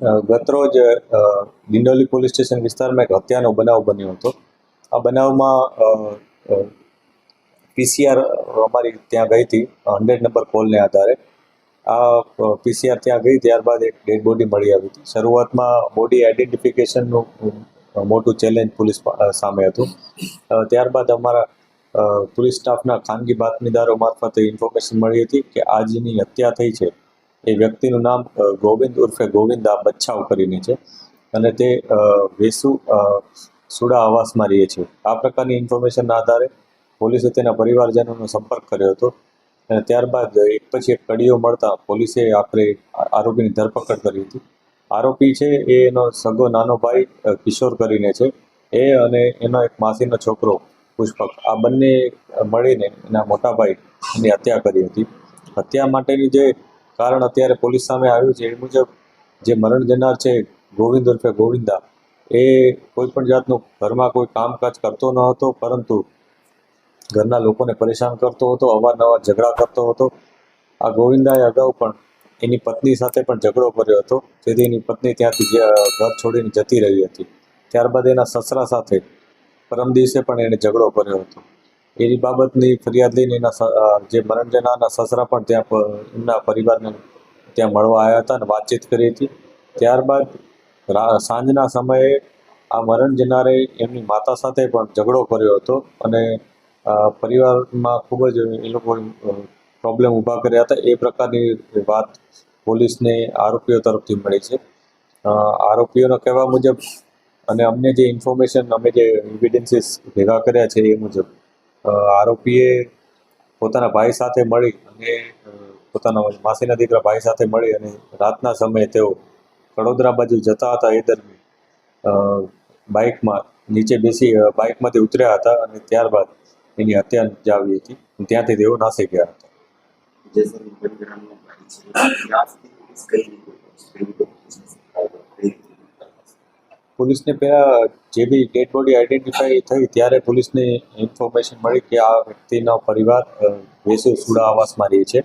ગતરોજ Dindoli police station વિસ્તારમાં એક હત્યાનો બનાવ બન્યો હતો. આ બનાવમાં પીસીઆર અમારી ત્યાં ગઈ હતી, હંડ્રેડ નંબર કોલને આધારે. આ પીસીઆર ત્યાં ગઈ ત્યારબાદ એક ડેડ બોડી મળી આવી હતી. શરૂઆતમાં બોડી આઈડેન્ટિફિકેશનનું મોટું ચેલેન્જ પોલીસ સામે હતું. ત્યારબાદ અમારા પોલીસ સ્ટાફના ખાનગી બાતમીદારો મારફતે ઇન્ફોર્મેશન મળી હતી કે આજની હત્યા થઈ છે એ વ્યક્તિનું નામ ગોવિંદ ઉર્ફે ગોવિંદા બચ્છાવ કરીને છે. અને તે વેસુ સુડા આવાસમાં રહે છે. આ પ્રકારની ઇન્ફોર્મેશનના આધારે પોલીસે તેના પરિવારજનોનો સંપર્ક કર્યો હતો. અને ત્યારબાદ એક પછી એક કડીઓ મળતા પોલીસે આખરે આરોપીની ધરપકડ કરી હતી. આરોપી છે એ એનો સગો નાનો ભાઈ કિશોર કરીને છે. એ અને એનો એક માસીનો છોકરો પુષ્પક. આ બંને મળીને એના મોટા ભાઈ એની હત્યા કરી હતી. હત્યા માટેની જે કારણ અત્યારે પોલીસ સામે આવ્યું છે, એ મુજબ જે મરણ જનાર છે, ગોવિંદ ઉર્ફે ગોવિંદા, એ કોઈ પણ જાતનું ઘરમાં કોઈ કામકાજ કરતો ન હતો, પરંતુ ઘરના લોકોને પરેશાન કરતો હતો, અવારનવાર ઝઘડા કરતો હતો. આ ગોવિંદાએ અગાઉ પણ એની પત્ની સાથે પણ ઝઘડો કર્યો હતો, જેથી એની પત્ની ત્યાંથી ઘર છોડીને જતી રહી હતી. ત્યારબાદ એના સસરા સાથે પરમ દિવસે પણ એણે ઝઘડો કર્યો હતો. એની બાબતની ફરિયાદ લઈને એના જે મરણ જનારના સસરા પણ ત્યાં એમના પરિવારને ત્યાં મળવા આવ્યા હતા અને વાતચીત કરી હતી. ત્યારબાદ સાંજના સમયે આ મરણ જનારે એમની માતા સાથે પણ ઝઘડો કર્યો હતો અને પરિવારમાં ખૂબ જ એ લોકો પ્રોબ્લેમ ઊભા કર્યા હતા. એ પ્રકારની વાત પોલીસને આરોપીઓ તરફથી મળી છે. આરોપીઓના કહેવા મુજબ અને અમને જે ઇન્ફોર્મેશન, અમે જે એવિડન્સીસ ભેગા કર્યા છે એ મુજબ આરોપીએ પોતાના ભાઈ સાથે મળી અને પોતાના માસીના દીકરા ભાઈ સાથે મળી અને રાતના સમયે તેઓ વડોદરા બાજુ જતા હતા એ દરમિયાન. બાઇકમાં નીચે બેસી બાઇકમાંથી ઉતર્યા હતા અને ત્યારબાદ એની હત્યા જાવી હતી ત્યાંથી તેઓ નાસી ગયા હતા. પોલીસને પહેલાં જે બી ડેડ બોડી આઈડેન્ટિફાઈ થઈ ત્યારે પોલીસને ઇન્ફોર્મેશન મળી કે આ વ્યક્તિનો પરિવાર વેસુ સુડા આવાસમાં રહે છે.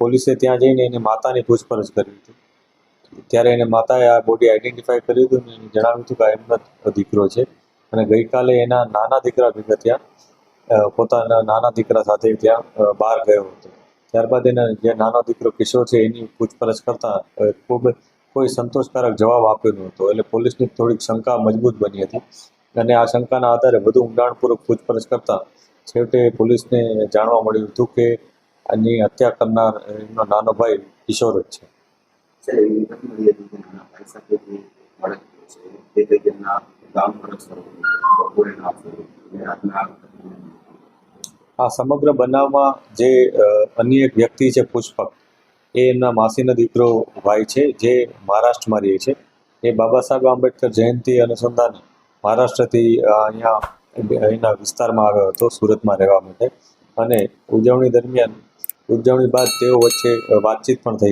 પોલીસે ત્યાં જઈને એની માતાની પૂછપરછ કરી હતી. ત્યારે એને માતાએ આ બોડી આઈડેન્ટિફાઈ કર્યું હતું અને જણાવ્યું હતું કે એમનો દીકરો છે. અને ગઈકાલે એના નાના દીકરા ભેગા ત્યાં પોતાના નાના દીકરા સાથે ત્યાં બહાર ગયો હતો. ત્યારબાદ એના જે નાનો દીકરો કિશોર છે એની પૂછપરછ કરતાં ખૂબ કોઈ સંતોષકારક જવાબ આપ્યો ન હતો. એટલે પોલીસની થોડીક શંકા મજબૂત બની હતી. અને આ શંકાના આધારે વધુ ઊંડાણપૂર્વક પૂછપરછ કરતાં છેવટે પોલીસને જાણવા મળ્યું હતું કે આની હત્યા કરનાર એમનો નાનો ભાઈ કિશોર જ છે. આ સમગ્ર બનાવમાં જે અન્ય એક વ્યક્તિ છે પુષ્પક એ એમના માસીનો દીકરો ભાઈ છે, જે મહારાષ્ટ્રમાં રહે છે. એ બાબા સાહેબ આંબેડકર જયંતિ અનુસંધાને મહારાષ્ટ્રથી અહીંયા, અહીંના વિસ્તારમાં આવ્યો હતો, સુરતમાં રહેવા માટે. અને ઉજવણી દરમિયાન, ઉજવણી બાદ તેઓ વચ્ચે વાતચીત પણ થઈ